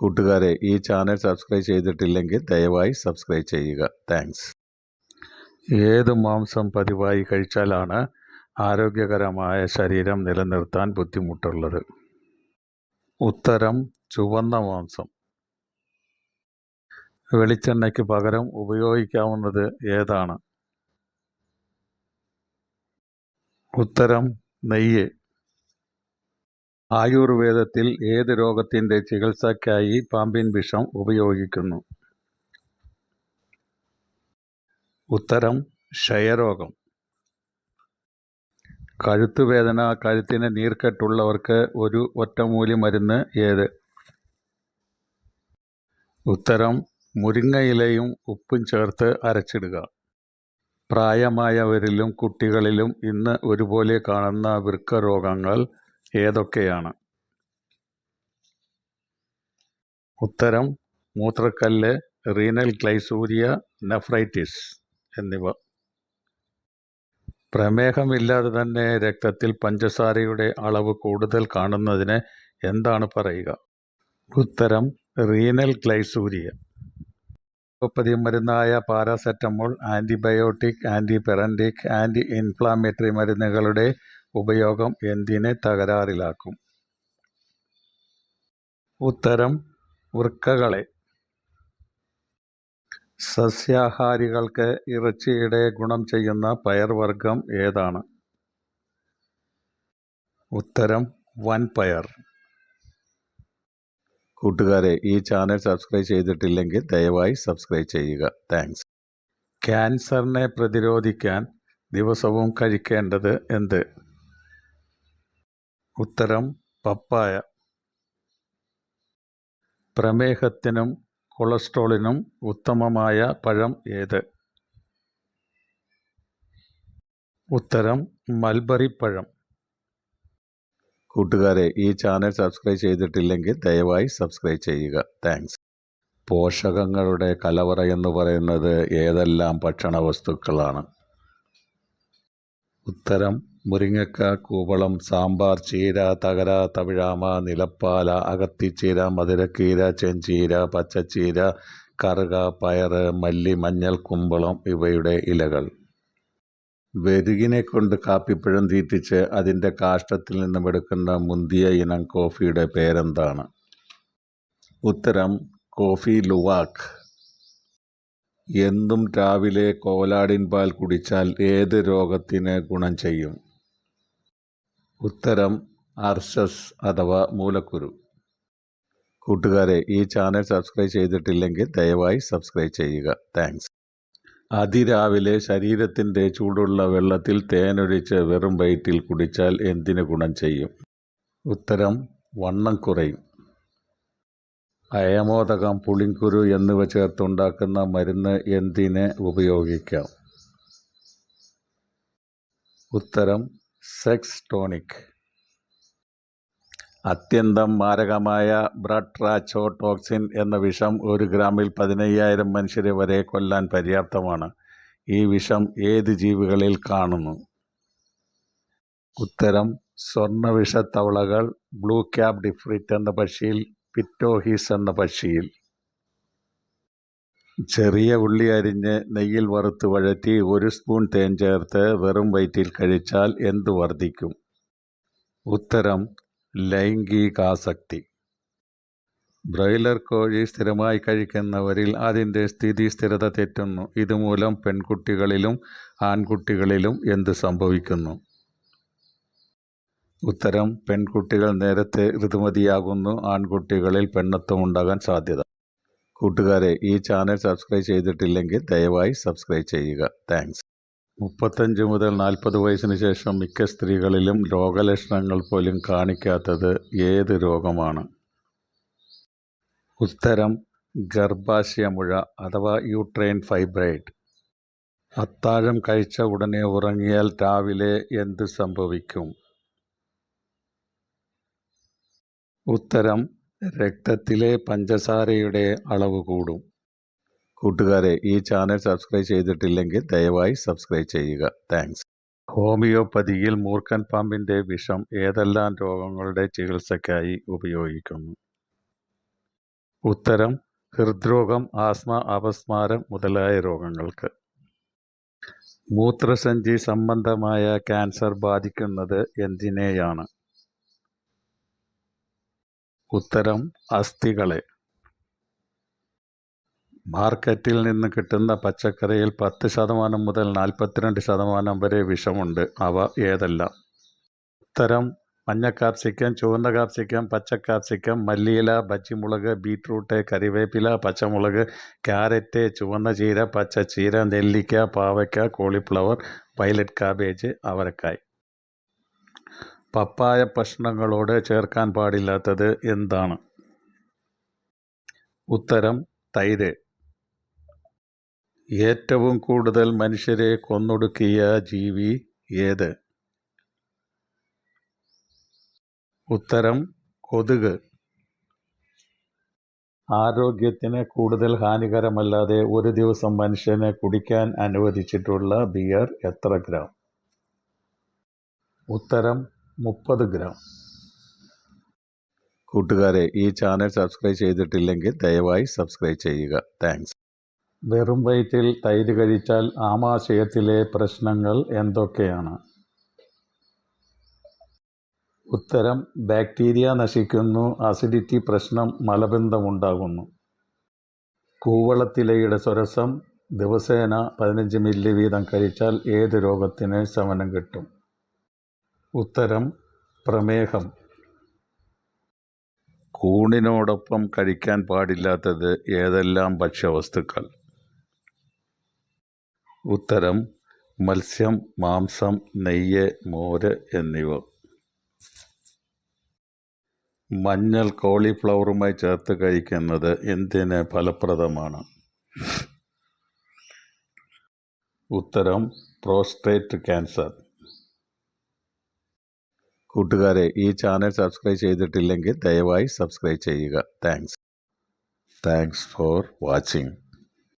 കൂട്ടുകാരെ ഈ channel subscribe ചെയ്തിട്ടില്ലെങ്കിൽ ദയവായി സബ്സ്ക്രൈബ് ചെയ്യുക. താങ്ക്സ്. ഏത് മാംസം പതിവായി കഴിച്ചാലാണ് ആരോഗ്യകരമായ ശരീരം നിലനിർത്താൻ ബുദ്ധിമുട്ടുള്ളത്? ഉത്തരം ചുവന്ന മാംസം. വെളിച്ചെണ്ണയ്ക്ക് പകരം ഉപയോഗിക്കാവുന്നത് ഏതാണ്? ഉത്തരം നെയ്യ്. ആയുർവേദത്തിൽ ഏത് രോഗത്തിന്റെ ചികിത്സയ്ക്കായി പാമ്പിൻ വിഷം ഉപയോഗിക്കുന്നു? ഉത്തരം ക്ഷയരോഗം. കഴുത്തുവേദന കഴുത്തിന് നീർക്കെട്ടുള്ളവർക്ക് ഒരു ഒറ്റമൂലി മരുന്ന് ഏത്? ഉത്തരം മുരിങ്ങയിലയും ഉപ്പും ചേർത്ത് അരച്ചിടുക. പ്രായമായവരിലും കുട്ടികളിലും ഇന്ന് ഒരുപോലെ കാണുന്ന വൃക്ക രോഗങ്ങൾ ഏതൊക്കെയാണ്? ഉത്തരം മൂത്രക്കല്ല് റീനൽ ഗ്ലൈസൂരിയ നെഫ്രൈറ്റിസ് എന്നിവ. പ്രമേഹമില്ലാതെ തന്നെ രക്തത്തിൽ പഞ്ചസാരയുടെ അളവ് കൂടുതൽ കാണുന്നതിന് എന്താണ് പറയുക? ഉത്തരം renal glycosuria homeopathy മരുന്നായ paracetamol antibiotic antipyretic anti inflammatory മരുന്നുകളുടെ ഉപയോഗം എന്തിനെ തകരാറിലാക്കും? ഉത്തരം വൃക്കകളെ. സസ്യാഹാരികൾക്ക് ഇറച്ചിയുടെ ഗുണം ചെയ്യുന്ന പയർവർഗം ഏതാണ്? ഉത്തരം വൻപയർ. കൂട്ടുകാരെ ഈ ചാനൽ സബ്സ്ക്രൈബ് ചെയ്തിട്ടില്ലെങ്കിൽ ദയവായി സബ്സ്ക്രൈബ് ചെയ്യുക. താങ്ക്സ്. ക്യാൻസറിനെ പ്രതിരോധിക്കാൻ ദിവസവും കഴിക്കേണ്ടത് എന്ത്? ഉത്തരം പപ്പായ. പ്രമേഹത്തിനും കൊളസ്ട്രോളിനും ഉത്തമമായ പഴം ഏത്? ഉത്തരം മൽബറി പഴം. കൂട്ടുകാരെ ഈ ചാനൽ സബ്സ്ക്രൈബ് ചെയ്തിട്ടില്ലെങ്കിൽ ദയവായി സബ്സ്ക്രൈബ് ചെയ്യുക. താങ്ക്സ്. പോഷകങ്ങളുടെ കലവറ എന്ന് പറയുന്നത് ഏതെല്ലാം ഭക്ഷണ വസ്തുക്കളാണ് ഉത്തരം മുരിങ്ങക്ക കൂവളം സാമ്പാർ ചീര തകര തവിഴാമ നിലപ്പാല അകത്തിച്ചീര മധുരക്കീര ചെഞ്ചീര പച്ചച്ചീര കറുക പയർ മല്ലി മഞ്ഞൾ കുമ്പളം ഇവയുടെ ഇലകൾ. വെരുകിനെ കൊണ്ട് കാപ്പിപ്പഴം തീറ്റിച്ച് അതിന്റെ കാഷ്ടത്തിൽ നിന്നും എടുക്കുന്ന മുന്തിയ ഇനം കോഫിയുടെ പേരെന്താണ്? ഉത്തരം കോഫി ലുവാക്ക്. എന്നും രാവിലെ കോലാടിൻ പാൽ കുടിച്ചാൽ ഏത് രോഗത്തിന് ഗുണം ചെയ്യും? ഉത്തരം അർഷസ് അഥവാ മൂലക്കുരു. കൂട്ടുകാരെ ഈ ചാനൽ സബ്സ്ക്രൈബ് ചെയ്തിട്ടില്ലെങ്കിൽ ദയവായി സബ്സ്ക്രൈബ് ചെയ്യുക. താങ്ക്സ്. അതിരാവിലെ ശരീരത്തിന്റെ ചൂടുള്ള വെള്ളത്തിൽ തേനൊഴിച്ച് വെറും വയറ്റിൽ കുടിച്ചാൽ എന്തിന് ഗുണം ചെയ്യും? ഉത്തരം വണ്ണം കുറയും. അയമോദകം പുളിങ്കുരു എന്നിവ ചേർത്തുണ്ടാക്കുന്ന മരുന്ന് എന്തിന് ഉപയോഗിക്കാം? ഉത്തരം സെക്സ് ടോണിക് അത്യന്തം മാരകമായ ബ്രട്രാച്ചോടോക്സിൻ എന്ന വിഷം ഒരു ഗ്രാമിൽ പതിനയ്യായിരം മനുഷ്യരെ വരെ കൊല്ലാൻ പര്യാപ്തമാണ്. ഈ വിഷം ഏത് ജീവികളിൽ കാണുന്നു? ഉത്തരം സ്വർണവിഷത്തവളകൾ ബ്ലൂ ക്യാപ് ഡിഫ്രിറ്റ് എന്ന പക്ഷിയിൽ പിറ്റോഹിസ് എന്ന പക്ഷിയിൽ. ചെറിയ ഉള്ളി അരിഞ്ഞ് നെയ്യിൽ വറുത്ത് വഴറ്റി ഒരു സ്പൂൺ തേൻ ചേർത്ത് വെറും വയറ്റിൽ കഴിച്ചാൽ എന്ത് വർദ്ധിക്കും? ഉത്തരം ലൈംഗികാസക്തി. ബ്രോയിലർ കോഴി സ്ഥിരമായി കഴിക്കുന്നവരിൽ അതിന്റെ സ്ഥിതി സ്ഥിരത തെറ്റുന്നു. ഇതുമൂലം പെൺകുട്ടികളിലും ആൺകുട്ടികളിലും എന്ത് സംഭവിക്കുന്നു? ഉത്തരം പെൺകുട്ടികൾ നേരത്തെ ഋതുമതിയാകുന്നു ആൺകുട്ടികളിൽ പെണ്ണത്വം ഉണ്ടാകാൻ സാധ്യത. കൂട്ടുകാരെ ഈ ചാനൽ സബ്സ്ക്രൈബ് ചെയ്തിട്ടില്ലെങ്കിൽ ദയവായി സബ്സ്ക്രൈബ് ചെയ്യുക. താങ്ക്സ്. മുപ്പത്തഞ്ച് മുതൽ നാൽപ്പത് വയസ്സിന് ശേഷം മിക്ക സ്ത്രീകളിലും രോഗലക്ഷണങ്ങൾ പോലും കാണിക്കാത്തത് ഏത് രോഗമാണ്? ഉത്തരം ഗർഭാശയമുഴ അഥവാ യൂട്രൈൻ ഫൈബ്രൈഡ്. അത്താഴം കഴിച്ച ഉടനെ ഉറങ്ങിയാൽ രാവിലെ എന്ത് സംഭവിക്കും? ഉത്തരം രക്തത്തിലെ പഞ്ചസാരയുടെ അളവ് കൂടും. കൂട്ടുകാരെ ഈ ചാനൽ സബ്സ്ക്രൈബ് ചെയ്തിട്ടില്ലെങ്കിൽ ദയവായി സബ്സ്ക്രൈബ് ചെയ്യുക. താങ്ക്സ്. ഹോമിയോപ്പതിയിൽ മൂർഖൻ പാമ്പിന്റെ വിഷം ഏതെല്ലാം രോഗങ്ങളുടെ ചികിത്സയ്ക്കായി ഉപയോഗിക്കുന്നു? ഉത്തരം ഹൃദ്രോഗം ആസ്മ അപസ്മാരം മുതലായ രോഗങ്ങൾക്ക്. മൂത്രസഞ്ചി സംബന്ധമായ ക്യാൻസർ ബാധിക്കുന്നത് എന്തിനെയാണ്? ഉത്തരം അസ്ഥികളെ. മാർക്കറ്റിൽ നിന്ന് കിട്ടുന്ന പച്ചക്കറിയിൽ പത്ത് ശതമാനം മുതൽ നാൽപ്പത്തിരണ്ട് ശതമാനം വരെ വിഷമുണ്ട്. അവ ഏതെല്ലാം? ഉത്തരം മഞ്ഞ കാപ്സിക്കം ചുവന്ന കാപ്സിക്കം പച്ച കാപ്സിക്കം മല്ലിയില പച്ചിമുളക് ബീട്രൂട്ട് കറിവേപ്പില പച്ചമുളക് ക്യാരറ്റ് ചുവന്ന ചീര പച്ച ചീര നെല്ലിക്ക പാവയ്ക്ക കോളിഫ്ലവർ വയലറ്റ് കാബേജ് അവരക്കായ്. പപ്പായ പ്രശ്നങ്ങളോട് ചേർക്കാൻ പാടില്ലാത്തത് എന്താണ്? ഉത്തരം തൈര്. ഏറ്റവും കൂടുതൽ മനുഷ്യരെ കൊന്നൊടുക്കിയ ജീവി ഏത്? ഉത്തരം കൊതുക്. ആരോഗ്യത്തിന് കൂടുതൽ ഹാനികരമല്ലാതെ ഒരു ദിവസം മനുഷ്യനെ കുടിക്കാൻ അനുവദിച്ചിട്ടുള്ള ബിയർ എത്ര ഗ്രാം? ഉത്തരം മുപ്പത് ഗ്രാം. കൂട്ടുകാരെ ഈ ചാനൽ സബ്സ്ക്രൈബ് ചെയ്തിട്ടില്ലെങ്കിൽ ദയവായി സബ്സ്ക്രൈബ് ചെയ്യുക. താങ്ക്സ്. വെറും വയറ്റിൽ തൈര് കഴിച്ചാൽ ആമാശയത്തിലെ പ്രശ്നങ്ങൾ എന്തൊക്കെയാണ്? ഉത്തരം ബാക്ടീരിയ നശിക്കുന്നു അസിഡിറ്റി പ്രശ്നം മലബന്ധമുണ്ടാകുന്നു. കൂവളത്തിലയുടെ സ്വരസം ദിവസേന പതിനഞ്ച് മില്ലി വീതം കഴിച്ചാൽ ഏത് രോഗത്തിന് ശമനം കിട്ടും? ഉത്തരം പ്രമേഹം. കൂണിനോടൊപ്പം കഴിക്കാൻ പാടില്ലാത്തത് ഏതെല്ലാം ഭക്ഷ്യവസ്തുക്കൾ? ഉത്തരം മത്സ്യം മാംസം നെയ്യ് മോര് എന്നിവ. മഞ്ഞൾ കോളിഫ്ലവറുമായി ചേർത്ത് കഴിക്കുന്നത് എന്തിന് ഫലപ്രദമാണ്? ഉത്തരം പ്രോസ്ട്രേറ്റ് ക്യാൻസർ. കൂട്ടുകാരെ ഈ ചാനൽ സബ്സ്ക്രൈബ് ചെയ്തിട്ടില്ലെങ്കിൽ ദയവായി സബ്സ്ക്രൈബ് ചെയ്യുക. താങ്ക്സ്. Thanks for watching.